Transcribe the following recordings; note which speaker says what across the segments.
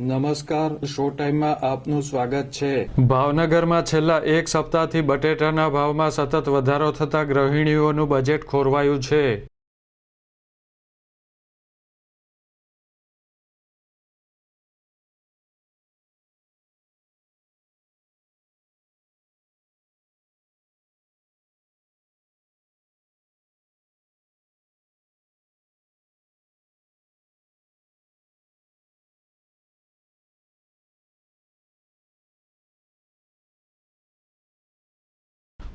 Speaker 1: નમસ્કાર, શો ટાઈમમાં આપનું સ્વાગત છે.
Speaker 2: ભાવનગરમાં છેલ્લા એક સપ્તાહથી બટેટાના ભાવમાં સતત વધારો થતા ગૃહિણીઓનું બજેટ ખોરવાયું છે.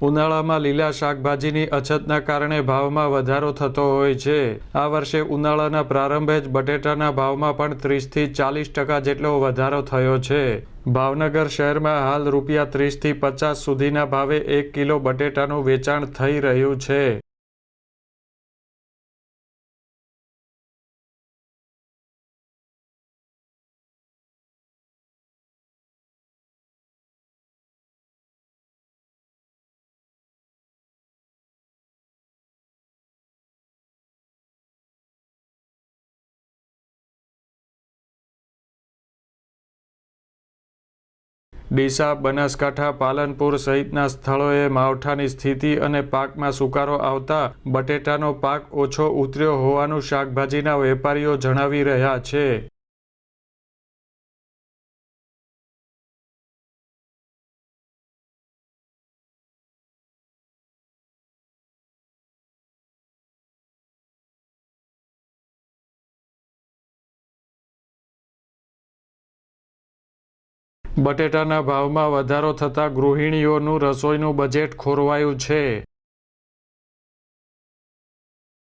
Speaker 2: ઉનાળામાં લીલા શાકભાજીની અછતના કારણે ભાવમાં વધારો થતો હોય છે. આ વર્ષે ઉનાળાના પ્રારંભે જ બટેટાના ભાવમાં પણ ત્રીસથી ચાલીસ ટકા જેટલો વધારો થયો છે. ભાવનગર શહેરમાં હાલ રૂપિયા ત્રીસથી પચાસ સુધીના ભાવે એક કિલો બટેટાનું વેચાણ થઈ રહ્યું છે. ડીસા, બનાસકાંઠા, પાલનપુર સહિતના સ્થળોએ માવઠાની સ્થિતિ અને પાકમાં સુકારો આવતા બટેટાનો પાક ઓછો ઉતર્યો હોવાનું શાકભાજીના વેપારીઓ જણાવી રહ્યા છે. બટેટાના ભાવમાં વધારો થતાં ગૃહિણીઓનું રસોઈનું બજેટ ખોરવાયું છે.